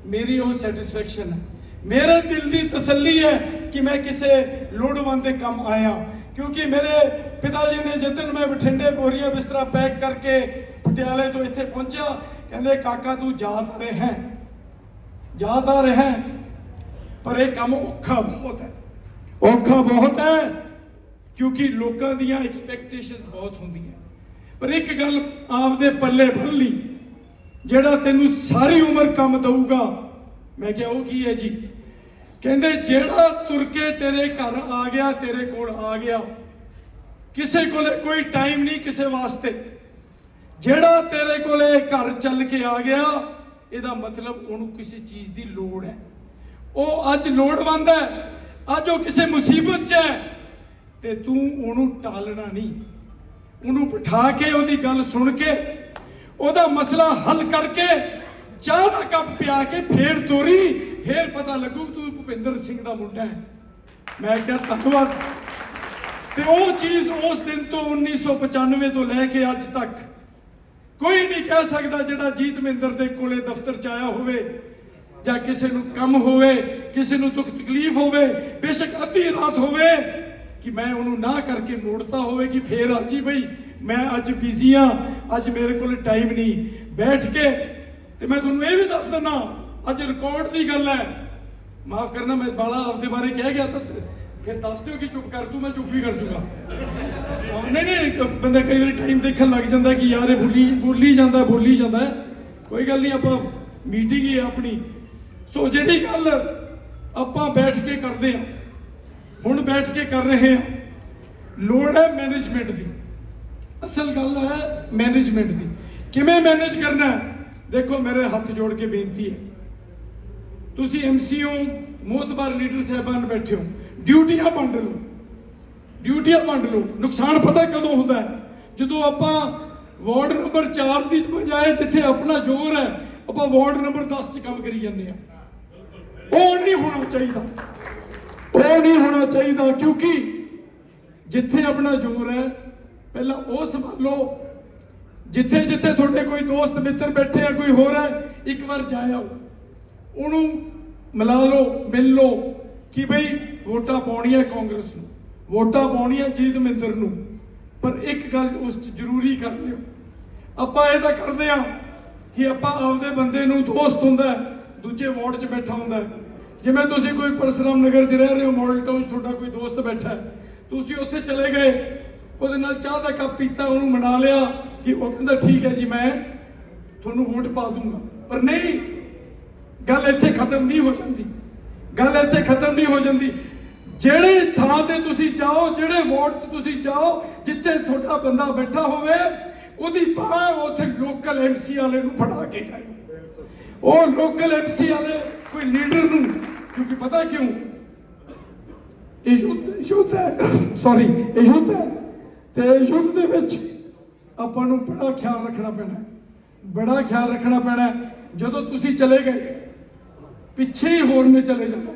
ਮੇਰੀ ਉਹ ਸੈਟੀਸਫੈਕਸ਼ਨ ਹੈ। ਮੇਰੇ ਦਿਲ ਦੀ ਤਸੱਲੀ ਹੈ ਕਿ ਮੈਂ ਕਿਸੇ ਲੋੜਵੰਦ ਦੇ ਕੰਮ ਆਇਆ। ਕਿਉਂਕਿ ਮੇਰੇ ਪਿਤਾ ਜੀ ਨੇ ਜਦੋਂ ਮੈਂ ਬਠਿੰਡੇ ਬੋਰੀਆ ਬਿਸਤਰਾ ਪੈਕ ਕਰਕੇ ਪਟਿਆਲੇ ਤੋਂ ਇੱਥੇ ਪਹੁੰਚਿਆ। ਕਹਿੰਦੇ, ਕਾਕਾ, ਤੂੰ ਜਾ ਆ ਰਿਹਾ। ਹੈ ਯਾਦ ਆ ਰਿਹਾ। ਹੈ ਪਰ ਇਹ ਕੰਮ ਔਖਾ ਬਹੁਤ ਹੈ। ਔਖਾ ਬਹੁਤ ਹੈ, ਕਿਉਂਕਿ ਲੋਕਾਂ ਦੀਆਂ ਐਕਸਪੈਕਟੇਸ਼ਨਸ ਬਹੁਤ ਹੁੰਦੀਆਂ। ਪਰ ਇੱਕ ਗੱਲ ਆਪਦੇ ਪੱਲੇ ਬੰਨ ਲਈ, ਜਿਹੜਾ ਤੈਨੂੰ ਸਾਰੀ ਉਮਰ ਕੰਮ ਦਊਗਾ। ਮੈਂ ਕਿਹਾ, ਉਹ ਕੀ ਹੈ ਜੀ? ਕਹਿੰਦੇ, ਜਿਹੜਾ ਤੁਰ ਕੇ ਤੇਰੇ ਘਰ ਆ ਗਿਆ, ਤੇਰੇ ਕੋਲ ਆ ਗਿਆ। ਕਿਸੇ ਕੋਲੇ ਕੋਈ ਟਾਈਮ ਨਹੀਂ ਕਿਸੇ ਵਾਸਤੇ। ਜਿਹੜਾ ਤੇਰੇ ਕੋਲੇ ਘਰ ਚੱਲ ਕੇ ਆ ਗਿਆ, ਇਹਦਾ ਮਤਲਬ ਉਹਨੂੰ ਕਿਸੇ ਚੀਜ਼ ਦੀ ਲੋੜ ਹੈ। ਉਹ ਅੱਜ ਲੋੜਵੰਦ ਹੈ, ਅੱਜ ਉਹ ਕਿਸੇ ਮੁਸੀਬਤ 'ਚ ਹੈ। ਤੇ ਤੂੰ ਉਹਨੂੰ ਟਾਲਣਾ ਨਹੀਂ। ਉਹਨੂੰ ਬਿਠਾ ਕੇ ਉਹਦੀ ਗੱਲ ਸੁਣ ਕੇ, ਉਹਦਾ ਮਸਲਾ ਹੱਲ ਕਰਕੇ, ਚਾਹ ਦਾ ਕੱਪ ਪਿਆ ਕੇ ਫੇਰ ਤੋਰੀ, ਫੇਰ ਪਤਾ ਲੱਗੂ ਤੂੰ ਭੁਪਿੰਦਰ ਸਿੰਘ ਦਾ ਮੁੰਡਾ ਹੈ। ਮੈਂ ਕਿਹਾ, ਧੰਨਵਾਦ। ਤੇ ਉਹ ਚੀਜ਼ ਉਸ ਦਿਨ ਤੋਂ 1995 ਤੋਂ ਲੈ ਕੇ ਅੱਜ ਤੱਕ ਕੋਈ ਨਹੀਂ ਕਹਿ ਸਕਦਾ ਜਿਹੜਾ ਜੀਤ ਮਹਿੰਦਰ ਦੇ ਕੋਲੇ ਦਫ਼ਤਰ ਚ ਆਇਆ ਹੋਵੇ ਜਾਂ ਕਿਸੇ ਨੂੰ ਕੰਮ ਹੋਵੇ, ਕਿਸੇ ਨੂੰ ਦੁੱਖ ਤਕਲੀਫ ਹੋਵੇ, ਬੇਸ਼ੱਕ ਅੱਧੀ ਰਾਤ ਹੋਵੇ ਕਿ ਮੈਂ ਉਹਨੂੰ ਨਾ ਕਰਕੇ ਮੋੜਤਾ ਹੋਵੇ ਕਿ ਫੇਰ ਹਾਂਜੀ ਬਈ, ਮੈਂ ਅੱਜ ਬਿਜ਼ੀ ਆ, ਅੱਜ ਮੇਰੇ ਕੋਲ ਟਾਈਮ ਨਹੀਂ। ਬੈਠ ਕੇ ਤੇ ਮੈਂ ਤੁਹਾਨੂੰ ਇਹ ਵੀ ਦੱਸ ਦਿੰਦਾ, ਅੱਜ ਰਿਕਾਰਡ ਦੀ ਗੱਲ ਹੈ। ਮਾਫ ਕਰਨਾ, ਮੈਂ ਬਾਲਾ ਆਪਦੇ ਬਾਰੇ ਕਹਿ ਗਿਆ ਤਾਂ ਫਿਰ ਦੱਸ ਦਿਓ ਕਿ ਚੁੱਪ ਕਰ ਤੂੰ, ਮੈਂ ਚੁੱਪ ਵੀ ਕਰ ਜੂਗਾ। ਨਹੀਂ ਨਹੀਂ ਬੰਦਾ ਕਈ ਵਾਰੀ ਟਾਈਮ ਦੇਖਣ ਲੱਗ ਜਾਂਦਾ ਕਿ ਯਾਰ ਇਹ ਬੋਲੀ ਬੋਲੀ ਜਾਂਦਾ ਬੋਲੀ ਜਾਂਦਾ। ਕੋਈ ਗੱਲ ਨਹੀਂ, ਆਪਾਂ ਮੀਟਿੰਗ ਹੀ ਆਪਣੀ। ਸੋ ਜਿਹੜੀ ਗੱਲ ਆਪਾਂ ਬੈਠ ਕੇ ਕਰਦੇ ਹਾਂ, ਹੁਣ ਬੈਠ ਕੇ ਕਰ ਰਹੇ ਹਾਂ, ਲੋੜ ਹੈ ਮੈਨੇਜਮੈਂਟ ਦੀ। ਅਸਲ ਗੱਲ ਹੈ ਮੈਨੇਜਮੈਂਟ ਦੀ। ਕਿਵੇਂ ਮੈਨੇਜ ਕਰਨਾ ਦੇਖੋ, ਮੇਰੇ ਹੱਥ ਜੋੜ ਕੇ ਬੇਨਤੀ ਹੈ। ਤੁਸੀਂ ਐਮਸੀਓ ਮੋਤਬਾਰ ਲੀਡਰ ਸਾਹਿਬਾਨ ਬੈਠੇ ਹੋ। ਡਿਊਟੀਆਂ ਵੰਡ ਲਓ। ਡਿਊਟੀਆਂ ਵੰਡ ਲਓ। ਨੁਕਸਾਨ ਪਤਾ ਕਦੋਂ ਹੁੰਦਾ ਜਦੋਂ ਆਪਾਂ ਵਾਰਡ ਨੰਬਰ 4 ਦੀ ਬਜਾਏ ਜਿੱਥੇ ਆਪਣਾ ਜ਼ੋਰ ਹੈ, ਆਪਾਂ ਵਾਰਡ ਨੰਬਰ 10 'ਚ ਕੰਮ ਕਰੀ ਜਾਂਦੇ ਆ ਉਹ ਨਹੀਂ ਹੋਣਾ ਚਾਹੀਦਾ। ਉਹ ਨਹੀਂ ਹੋਣਾ ਚਾਹੀਦਾ ਕਿਉਂਕਿ ਜਿੱਥੇ ਆਪਣਾ ਜ਼ੋਰ ਹੈ, ਪਹਿਲਾਂ ਉਹ ਸੰਭਾਲੋ। ਜਿੱਥੇ ਜਿੱਥੇ ਤੁਹਾਡੇ ਕੋਈ ਦੋਸਤ, ਮਿੱਤਰ ਬੈਠੇ ਆ, ਕੋਈ ਹੋਰ ਹੈ, ਇੱਕ ਵਾਰ ਜਾ ਉਹਨੂੰ ਮਿਲਾ ਲਓ ਮਿਲ। ਲਓ ਕਿ ਬਈ ਵੋਟਾਂ ਪਾਉਣੀਆਂ ਕਾਂਗਰਸ ਨੂੰ, ਵੋਟਾਂ ਪਾਉਣੀਆਂ ਜੀਤ ਮਿੰਦਰ ਨੂੰ। ਪਰ ਇੱਕ ਗੱਲ ਉਸ 'ਚ ਜ਼ਰੂਰੀ ਕਰ ਲਿਓ। ਆਪਾਂ ਇਹ ਤਾਂ ਕਰਦੇ ਆ ਕਿ ਆਪਾਂ ਆਪਦੇ ਬੰਦੇ ਨੂੰ ਦੋਸਤ ਹੁੰਦਾ ਦੂਜੇ ਵਾਰਡ 'ਚ ਬੈਠਾ ਹੁੰਦਾ ਜਿਵੇਂ ਤੁਸੀਂ ਕੋਈ ਪਰਸਰਾਮ ਨਗਰ 'ਚ ਰਹਿ ਰਹੇ ਹੋ, ਮਾਡਲ ਟਾਊਨ 'ਚ ਤੁਹਾਡਾ ਕੋਈ ਦੋਸਤ ਬੈਠਾ ਤੁਸੀਂ ਉੱਥੇ ਚਲੇ ਗਏ, ਉਹਦੇ ਨਾਲ ਚਾਹ ਦਾ ਕੱਪ ਪੀਤਾ, ਉਹਨੂੰ ਮਨਾ ਲਿਆ ਕਿ ਉਹ ਕਹਿੰਦਾ, ਠੀਕ ਹੈ ਜੀ, ਮੈਂ ਤੁਹਾਨੂੰ ਵੋਟ ਪਾ ਦੂੰਗਾ। ਪਰ ਨਹੀਂ ਗੱਲ ਇੱਥੇ ਖਤਮ ਨਹੀਂ ਹੋ ਜਾਂਦੀ। ਗੱਲ ਇੱਥੇ ਖਤਮ ਨਹੀਂ ਹੋ ਜਾਂਦੀ। ਜਿਹੜੇ ਥਾਂ ਤੇ ਤੁਸੀਂ ਜਾਓ, ਜਿਹੜੇ ਵਾਰਡ 'ਚ ਤੁਸੀਂ ਜਾਓ, ਜਿੱਥੇ ਤੁਹਾਡਾ ਬੰਦਾ ਬੈਠਾ ਹੋਵੇ, ਉਹਦੀ ਬਾਹ ਉੱਥੇ ਲੋਕਲ ਐਮਸੀ ਵਾਲੇ ਨੂੰ ਫੜਾ ਕੇ ਜਾਓ। ਉਹ ਲੋਕਲ ਐਮਸੀ ਵਾਲੇ, ਕੋਈ ਲੀਡਰ ਨੂੰ, ਕਿਉਂਕਿ ਪਤਾ ਕਿਉਂ? ਇਹ ਯੁੱਧ ਯੁੱਧ ਹੈ। ਸੌਰੀ ਇਹ ਯੁੱਧ ਹੈ। ਤੇ ਯੁੱਧ ਦੇ ਵਿੱਚ ਆਪਾਂ ਨੂੰ ਬੜਾ ਖਿਆਲ ਰੱਖਣਾ ਪੈਣਾ ਬੜਾ ਖਿਆਲ ਰੱਖਣਾ ਪੈਣਾ ਜਦੋਂ ਤੁਸੀਂ ਚਲੇ ਗਏ ਪਿੱਛੇ ਹੀ ਹੋਰ ਨੇ ਚਲੇ ਜਾਣਾ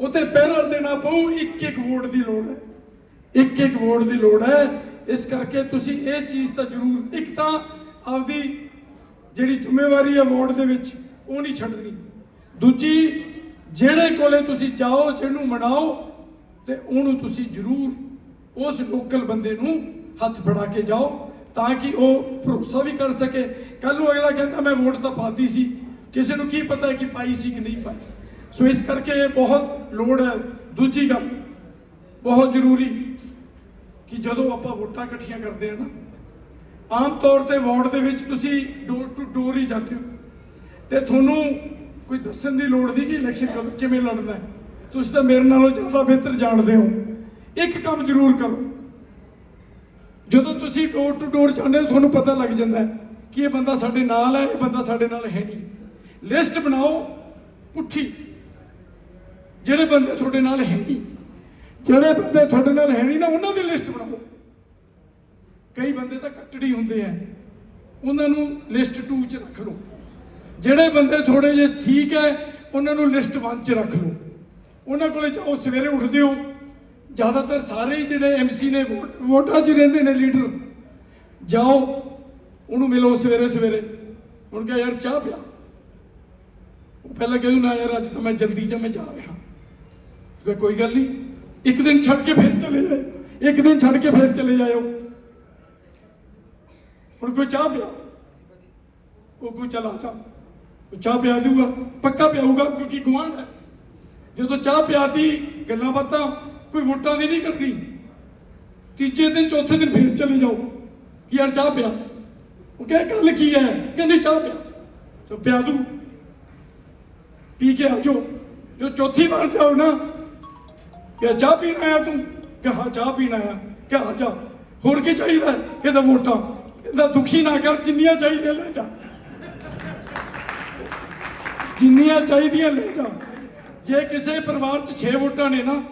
ਉਤੇ ਪਹਿਰਾ ਦੇਣਾ ਪਊ, ਇੱਕ ਇੱਕ ਵੋਟ ਦੀ ਲੋੜ ਹੈ। ਇੱਕ ਇੱਕ ਵੋਟ ਦੀ ਲੋੜ ਹੈ। ਇਸ ਕਰਕੇ ਤੁਸੀਂ ਇਹ ਚੀਜ਼ ਤਾਂ ਜ਼ਰੂਰ, ਇੱਕ ਤਾਂ ਆਪਦੀ ਜਿਹੜੀ ਜ਼ਿੰਮੇਵਾਰੀ ਹੈ ਵੋਟ ਦੇ ਵਿੱਚ, ਉਹ ਨਹੀਂ ਛੱਡਣੀ। ਦੂਜੀ, ਜਿਹੜੇ ਕੋਲੇ ਤੁਸੀਂ ਜਾਓ, ਜਿਹਨੂੰ ਮਨਾਓ, ਤੇ ਉਹਨੂੰ ਤੁਸੀਂ ਜ਼ਰੂਰ ਉਸ ਲੋਕਲ ਬੰਦੇ ਨੂੰ ਹੱਥ ਫੜਾ ਕੇ ਜਾਓ, ਤਾਂ ਕਿ ਉਹ ਭਰੋਸਾ ਵੀ ਕਰ ਸਕੇ। ਕੱਲ ਨੂੰ ਅਗਲਾ ਕਹਿੰਦਾ, ਮੈਂ ਵੋਟ ਤਾਂ ਪਾਤੀ ਸੀ। ਕਿਸੇ ਨੂੰ ਕੀ ਪਤਾ ਕਿ ਪਾਈ ਸੀ ਕਿ ਨਹੀਂ ਪਾਈ। ਸੋ ਇਸ ਕਰਕੇ ਇਹ ਬਹੁਤ ਲੋੜ ਹੈ। ਦੂਜੀ ਗੱਲ, ਬਹੁਤ ਜ਼ਰੂਰੀ ਕਿ ਜਦੋਂ ਆਪਾਂ ਵੋਟਾਂ ਇਕੱਠੀਆਂ ਕਰਦੇ ਆ ਨਾ, ਆਮ ਤੌਰ ਤੇ ਵਾਰਡ ਦੇ ਵਿੱਚ ਤੁਸੀਂ ਡੋਰ ਟੂ ਡੋਰ ਹੀ ਜਾਂਦੇ ਹੋ। ਤੇ ਤੁਹਾਨੂੰ ਕੋਈ ਦੱਸਣ ਦੀ ਲੋੜ ਨਹੀਂ ਕਿ ਇਲੈਕਸ਼ਨ ਕਿਵੇਂ ਲੜਨਾ ਹੈ। ਤੁਸੀਂ ਤਾਂ ਮੇਰੇ ਨਾਲੋਂ ਜ਼ਿਆਦਾ ਬਿਹਤਰ ਜਾਣਦੇ ਹੋ। ਇੱਕ ਕੰਮ ਜ਼ਰੂਰ ਕਰੋ। ਜਦੋਂ ਤੁਸੀਂ ਡੋਰ ਟੂ ਡੋਰ ਜਾਂਦੇ ਹੋ, ਤੁਹਾਨੂੰ ਪਤਾ ਲੱਗ ਜਾਂਦਾ ਕਿ ਇਹ ਬੰਦਾ ਸਾਡੇ ਨਾਲ ਹੈ, ਇਹ ਬੰਦਾ ਸਾਡੇ ਨਾਲ ਹੈ ਨਹੀਂ। ਲਿਸਟ ਬਣਾਓ ਪੁੱਠੀ। ਜਿਹੜੇ ਬੰਦੇ ਤੁਹਾਡੇ ਨਾਲ ਹੈ ਨਹੀਂ, ਜਿਹੜੇ ਬੰਦੇ ਤੁਹਾਡੇ ਨਾਲ ਹੈ ਨਹੀਂ ਨਾ, ਉਹਨਾਂ ਦੀ ਲਿਸਟ ਬਣਾਓ। ਕਈ ਬੰਦੇ ਤਾਂ ਕੱਟੜੀ ਹੁੰਦੇ ਆ। ਉਹਨਾਂ ਨੂੰ ਲਿਸਟ 2 ਚ ਰੱਖ ਲਓ। ਜਿਹੜੇ ਬੰਦੇ ਥੋੜੇ ਜਿਹੇ ਠੀਕ ਹੈ, ਉਹਨਾਂ ਨੂੰ ਲਿਸਟ 1 ਚ ਰੱਖ ਲਓ। ਉਹਨਾਂ ਕੋਲੇ ਜਾਓ, ਸਵੇਰੇ ਉੱਠਦੇ ਹੋ। ਜ਼ਿਆਦਾਤਰ ਸਾਰੇ ਹੀ ਜਿਹੜੇ ਐਮਸੀ ਨੇ ਵੋਟ- ਵੋਟਾਂ 'ਚ ਰਹਿੰਦੇ ਨੇ ਲੀਡਰ। ਜਾਓ, ਉਹਨੂੰ ਮਿਲੋ ਸਵੇਰੇ ਸਵੇਰੇ ਹੁਣ ਕਹੇ, ਯਾਰ, ਚਾਹ ਪਿਆ। ਉਹ ਪਹਿਲਾਂ ਕਹਿੰਦਾ ਨਾ ਯਾਰ, ਅੱਜ ਤਾਂ ਮੈਂ ਜਲਦੀ ਚ ਮੈਂ ਜਾ ਰਿਹਾ। ਕਿਹਾ, ਕੋਈ ਗੱਲ ਨਹੀਂ ਇੱਕ ਦਿਨ ਛੱਡ ਕੇ ਫਿਰ ਚਲੇ ਜਾਏ ਇੱਕ ਦਿਨ ਛੱਡ ਕੇ ਫਿਰ ਚਲੇ ਜਾਇਓ। ਹੁਣ ਕੋਈ ਚਾਹ ਪਿਆ? ਉਹ ਕੋਈ ਚਲਾ ਚਾ ਉਹ ਚਾਹ ਪਿਆ ਦੂਗਾ ਪੱਕਾ ਪਿਆਊਗਾ, ਕਿਉਂਕਿ ਗੁਆਂਢ ਹੈ। ਜਦੋਂ ਚਾਹ ਪਿਆਤੀ, ਗੱਲਾਂ ਬਾਤਾਂ ਕੋਈ ਵੋਟਾਂ ਦੀ ਨਹੀਂ ਕਰਨੀ ਤੀਜੇ ਦਿਨ, ਚੌਥੇ ਦਿਨ ਫਿਰ ਚਲੇ ਜਾਓ। ਕਿ ਯਾਰ, ਚਾਹ ਪਿਆ? ਉਹ ਕਹੇ ਕੱਲ ਕੀ ਹੈ? ਕਹਿੰਦੇ, ਚਾਹ ਪਿਆ। ਚੋ ਪਿਆ ਦੂ ਪੀ ਕੇ ਆ ਜਾਓ ਜੋ ਚੌਥੀ ਵਾਰ ਜਾਓ ਨਾ ਕਿ ਚਾਹ ਪੀਣ ਆਇਆ ਤੂੰ? ਕਿ ਹਾਂ ਚਾਹ ਪੀਣ ਆਇਆ। ਕਿ ਆ ਜਾ, ਹੋਰ ਕੀ ਚਾਹੀਦਾ? ਹੈ? ਕਹਿੰਦਾ ਵੋਟਾਂ? ਕਹਿੰਦਾ ਦੁਖੀ ਨਾ ਕਰ, ਜਿੰਨੀਆਂ ਚਾਹੀਦੀਆਂ ਲੈ ਜਾ। ਜਿੰਨੀਆਂ ਚਾਹੀਦੀਆਂ ਲੈ ਜਾ। ਜੇ ਕਿਸੇ ਪਰਿਵਾਰ 'ਚ 6 ਵੋਟਾਂ ਨੇ ਨਾ,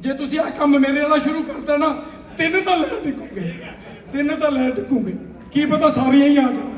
ਜੇ ਤੁਸੀਂ ਆ ਕੰਮ ਮੇਰੇ ਵਾਲਾ ਸ਼ੁਰੂ ਕਰਤਾ ਨਾ, ਤਿੰਨ ਤਾਂ ਲੈ ਡਿੱਗੋਗੇ। ਤਿੰਨ ਤਾਂ ਲੈ ਡਿੱਗੋਗੇ। ਕੀ ਪਤਾ ਸਾਰੀਆਂ ਹੀ ਆ ਜਾਣ।